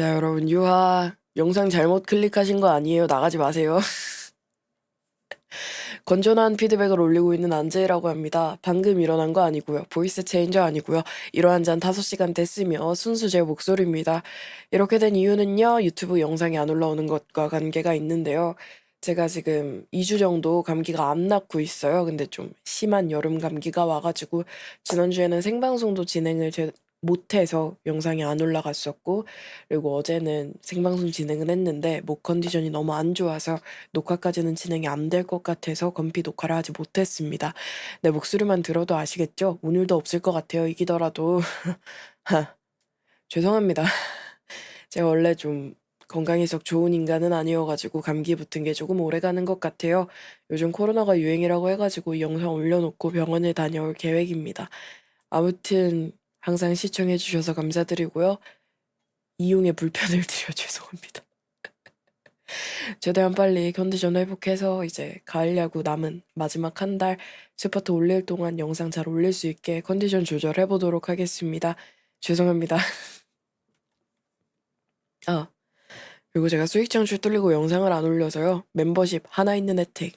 자, 여러분, 유하, 영상 잘못 클릭하신 거 아니에요? 나가지 마세요. 건전한 피드백을 올리고 있는 안재라고 합니다. 방금 일어난 거 아니고요. 보이스 체인저 아니고요. 일어난 지한 5시간 됐으며 순수 제 목소리입니다. 이렇게 된 이유는요. 유튜브 영상이 안 올라오는 것과 관계가 있는데요. 제가 지금 2주 정도 감기가 안 낫고 있어요. 근데 좀 심한 여름 감기가 와가지고 지난주에는 생방송도 진행을 제- 못해서 영상이 안 올라갔었고 그리고 어제는 생방송 진행을 했는데 목 컨디션이 너무 안 좋아서 녹화까지는 진행이 안 될 것 같아서 건피 녹화를 하지 못했습니다. 내 목소리만 들어도 아시겠죠? 오늘도 없을 것 같아요. 이기더라도 죄송합니다. 제가 원래 좀 건강이 썩 좋은 인간은 아니어가지고 감기 붙은 게 조금 오래 가는 것 같아요. 요즘 코로나가 유행이라고 해가지고 이 영상 올려놓고 병원에 다녀올 계획입니다. 아무튼 항상 시청해 주셔서 감사드리고요. 이용에 불편을 드려 죄송합니다. 최대한 빨리 컨디션 회복해서 이제 가을 야구 남은 마지막 한 달 스퍼트 올릴 동안 영상 잘 올릴 수 있게 컨디션 조절해 보도록 하겠습니다. 죄송합니다. 아, 그리고 제가 수익 창출 뚫리고 영상을 안 올려서요. 멤버십 하나 있는 혜택.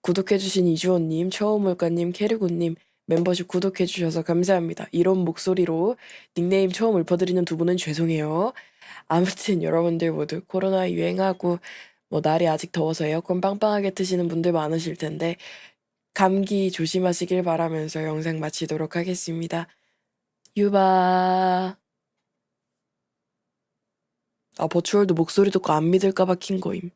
구독해주신 이주원님, 처음물가님, 캐리고님, 멤버십 구독해주셔서 감사합니다. 이런 목소리로 닉네임 처음 읊어드리는 두 분은 죄송해요. 아무튼 여러분들 모두 코로나 유행하고 뭐 날이 아직 더워서 에어컨 빵빵하게 트시는 분들 많으실 텐데 감기 조심하시길 바라면서 영상 마치도록 하겠습니다. 유바. 아 버추얼도 목소리 듣고 안 믿을까봐 킨 거임.